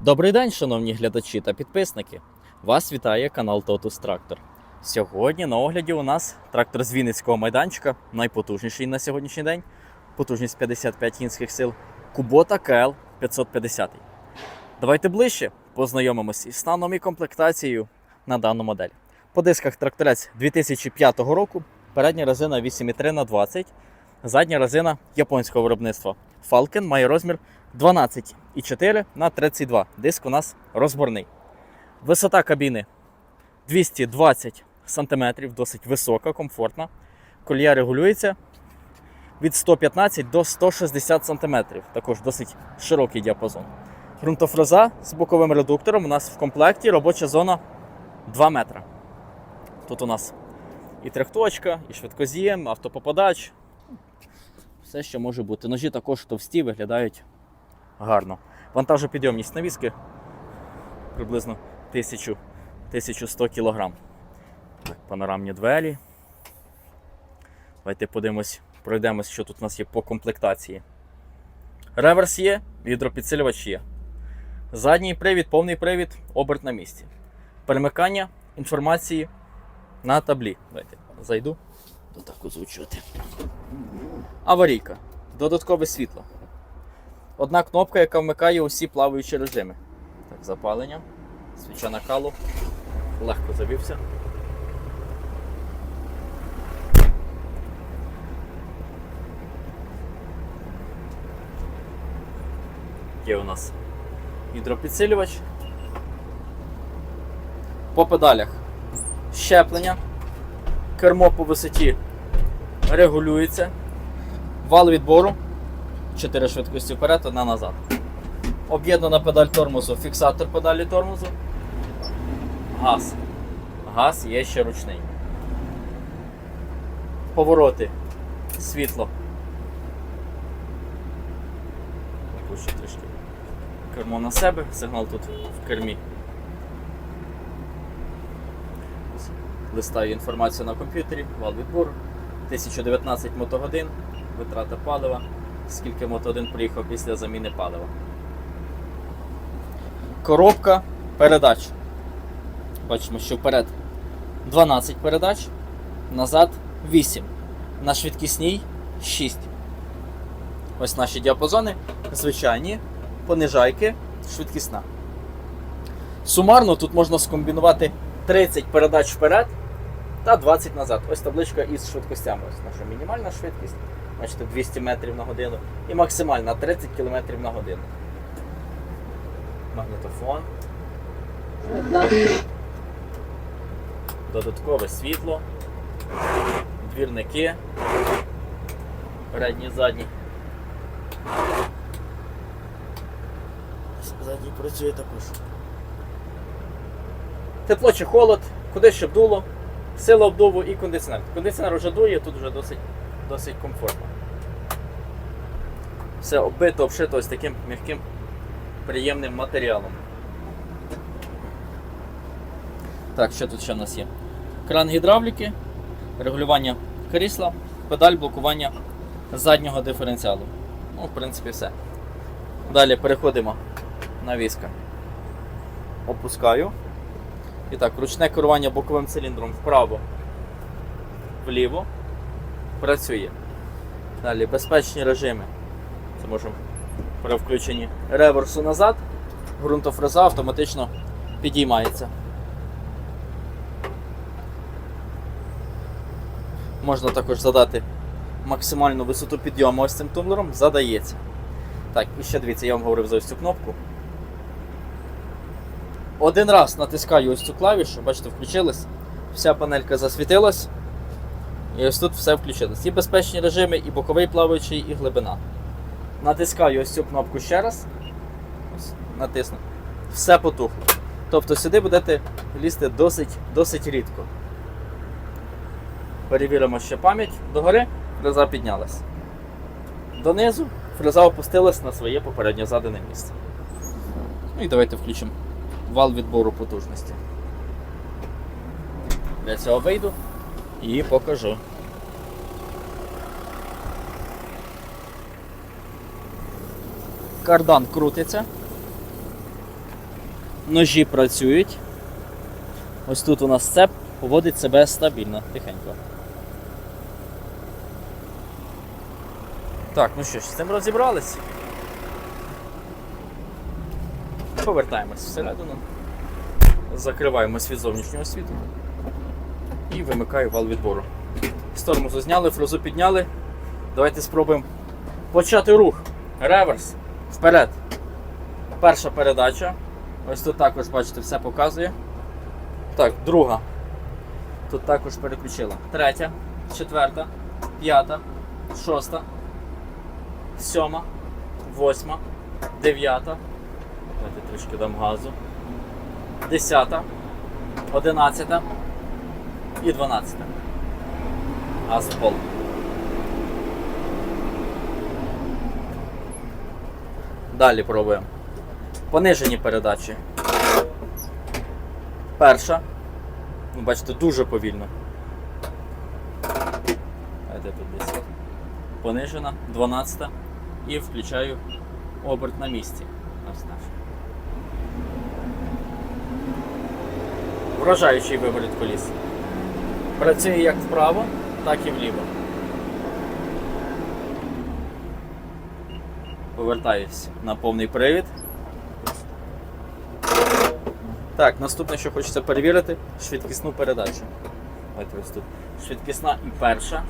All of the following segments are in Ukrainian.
Добрий день, шановні глядачі та підписники. Вас вітає канал Totus Tractor. Сьогодні на огляді у нас трактор з Вінницького майданчика, найпотужніший на сьогоднішній день. Потужність 55 кінських сил. Кубота КЛ 550. Давайте ближче познайомимось із станом і комплектацією на дану модель. По дисках тракторець 2005 року, передня резина 8,3 на 20, задня резина японського виробництва. Falcon має розмір 12,4 на 32. Диск у нас розборний. Висота кабіни 220 см, досить висока, комфортна. Колія регулюється від 115 до 160 см. Також досить широкий діапазон. Ґрунтофреза з боковим редуктором. У нас в комплекті робоча зона 2 метра. Тут у нас і трьохточка, і швидкоз'єм, автопопадач. Все, що може бути. Ножі також товсті, виглядають гарно. Вантажопідйомність навіски приблизно 1000, 1100 кг. Панорамні двері. Давайте подивимось, пройдемось, що тут у нас є по комплектації. Реверс є, гідропідсилювач є. Задній привід, повний привід, оберт на місці. Перемикання інформації на таблі. Давайте зайду. Так озвучувати. Аварійка. Додаткове світло. Одна кнопка, яка вмикає усі плаваючі режими. Так, запалення. Свіча накалу. Легко завівся. Є у нас гідропідсилювач. По педалях щеплення. Кермо по висоті регулюється. Вал відбору. 4 швидкості вперед, одна назад. Об'єднана педаль тормозу, фіксатор педалі тормозу. Газ. Газ є ще ручний. Повороти. Світло. Опущу трішки. Кермо на себе, сигнал тут в кермі. Листаю інформацію на комп'ютері, вал відбору. 1019 мотогодин, витрата палива скільки Мото1 приїхав після заміни палива. Коробка передач. Бачимо, що вперед 12 передач, назад 8. На швидкісній 6. Ось наші діапазони. Звичайні, понижайки, швидкісна. Сумарно тут можна скомбінувати 30 передач вперед та 20 назад. Ось табличка із швидкостями. Ось наша мінімальна швидкість. Бачите, 200 метрів на годину і максимальна 30 км на годину. Магнітофон. Додаткове світло. Двірники. Передні, задні. Задній працює також. Тепло чи холод, куди щоб дуло, сила обдуву і кондиціонер. Кондиціонер вже дує, тут вже досить, досить комфортно. Все оббито, обшито ось таким м'яким приємним матеріалом. Так, що тут ще в нас є? Кран гідравліки, регулювання крісла, педаль блокування заднього диференціалу. Ну, в принципі, все. Далі переходимо на візка. Опускаю. І так, ручне керування боковим циліндром вправо, вліво. Працює. Далі безпечні режими. Це можемо при включенні реверсу назад, ґрунтофреза автоматично підіймається. Можна також задати максимальну висоту підйому ось цим тумблером, задається. Так, і ще дивіться, я вам говорив за ось цю кнопку. Один раз натискаю ось цю клавішу, бачите, включилась, вся панелька засвітилась. І ось тут все включилось. І безпечні режими, і боковий плаваючий, і глибина. Натискаю ось цю кнопку ще раз. Ось, натисну. Все потухло. Тобто сюди будете лізти досить, досить рідко. Перевіримо ще пам'ять. Догори фреза піднялась. Донизу фреза опустилась на своє попередньо задане місце. Ну і давайте включимо вал відбору потужності. Для цього вийду і покажу. Кардан крутиться. Ножі працюють. Ось тут у нас цеп поводить себе стабільно, тихенько. Так, ну що ж, з цим розібрались. Повертаємось всередину. Закриваємось від зовнішнього світу. І вимикаю вал відбору. З тормозу зняли, фрезу підняли. Давайте спробуємо почати рух. Реверс. Вперед. Перша передача. Ось тут також, бачите, все показує. Так, друга. Тут також переключила. Третя, четверта, п'ята, шоста, сьома, восьма, дев'ята. Давайте трішки дам газу. Десята, одинадцята і дванадцята. Газ в пол. Далі пробуємо. Понижені передачі. Перша. Ну, бачите, дуже повільно. А тут 10? Понижена, 12 і включаю оберт на місці. Вражаючий виворіт коліс. Працює як вправо, так і вліво. Повертаюсь на повний привід. Так, наступне, що хочеться перевірити, швидкісну передачу. Ось тут. Швидкісна і перша.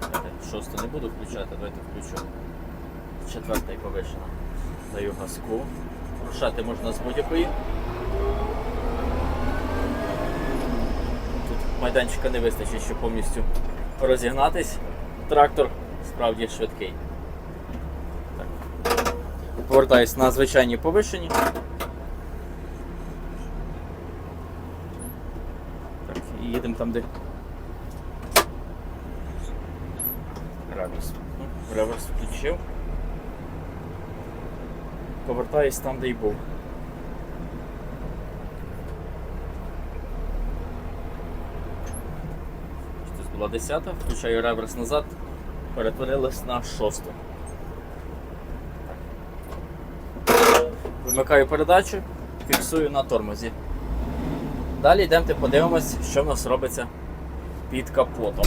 Давайте Шосту не буду включати, давайте включу. Четверта і. Даю газку. Рушати можна з будь-якої. Тут майданчика не вистачить, щоб повністю розігнатись. Трактор справді швидкий. Так. Повертаюсь на звичайні повишені. Так, і їдемо там, де. Реверс. Реверс включив. Повертаюсь там, де й був. Тут була 10, включаю реверс назад, перетворилась на 6. Вимикаю передачу, фіксую на тормозі. Далі йдемо подивимось, що в нас робиться під капотом.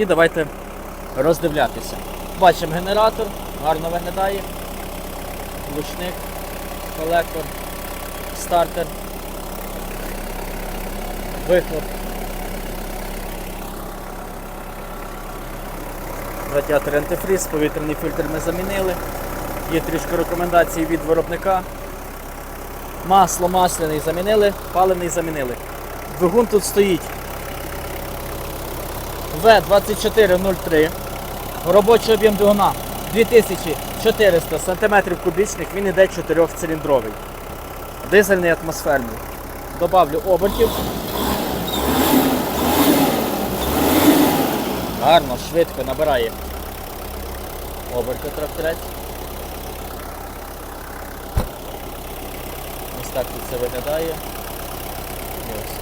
І давайте роздивлятися. Бачимо генератор, гарно виглядає. Лучник, колектор, стартер, вихлоп. Радіатор антифріз, повітряний фільтр ми замінили. Є трішки рекомендацій від виробника. Масло масляний замінили, паливний замінили. Двигун тут стоїть В2403. Робочий об'єм двигуна 2400 см кубічних, він іде 4-циліндровий. Дизельний атмосферний. Добавлю обертів. Гарно, швидко набирає оберти тракторець. Ось так тут це виглядає. Ось.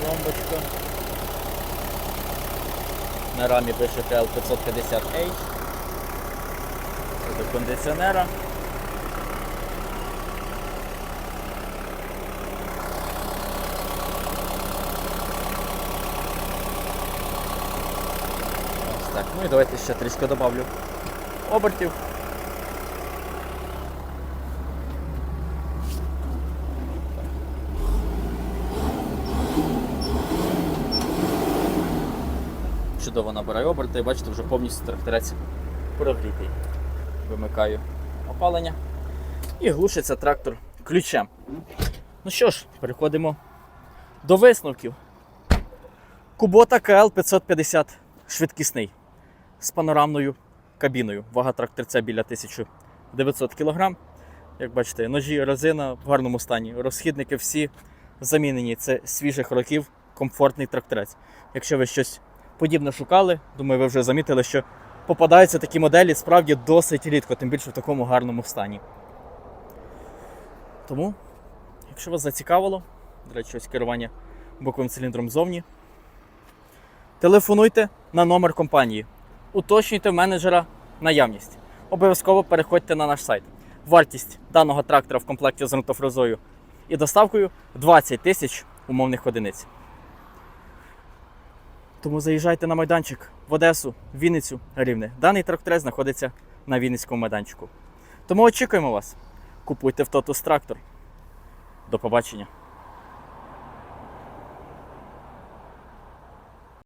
Пломбочка. На рамі пише TL550H. Це до кондиціонера. Ось так. Ну і давайте ще трішки добавлю обертів. Чудово набираю оберти, бачите, вже повністю тракторець прогрітий. Вимикаю опалення і глушиться трактор ключем. Ну що ж, переходимо до висновків. Кубота КЛ 550 швидкісний з панорамною кабіною. Вага тракторця біля 1900 кг. Як бачите, ножі, резина в гарному стані. Розхідники всі замінені. Це свіжих років, комфортний тракторець. Якщо ви щось подібне шукали, думаю, ви вже замітили, що попадаються такі моделі справді досить рідко, тим більше в такому гарному стані. Тому, якщо вас зацікавило, до речі, ось керування боковим циліндром ззовні, телефонуйте на номер компанії, уточнюйте менеджера наявність. Обов'язково переходьте на наш сайт. Вартість даного трактора в комплекті з ґрунтофрезою і доставкою 20 тисяч умовних одиниць. Тому заїжджайте на майданчик в Одесу, Вінницю, Рівне. Даний тракторець знаходиться на Вінницькому майданчику. Тому очікуємо вас. Купуйте в Тотус трактор. До побачення.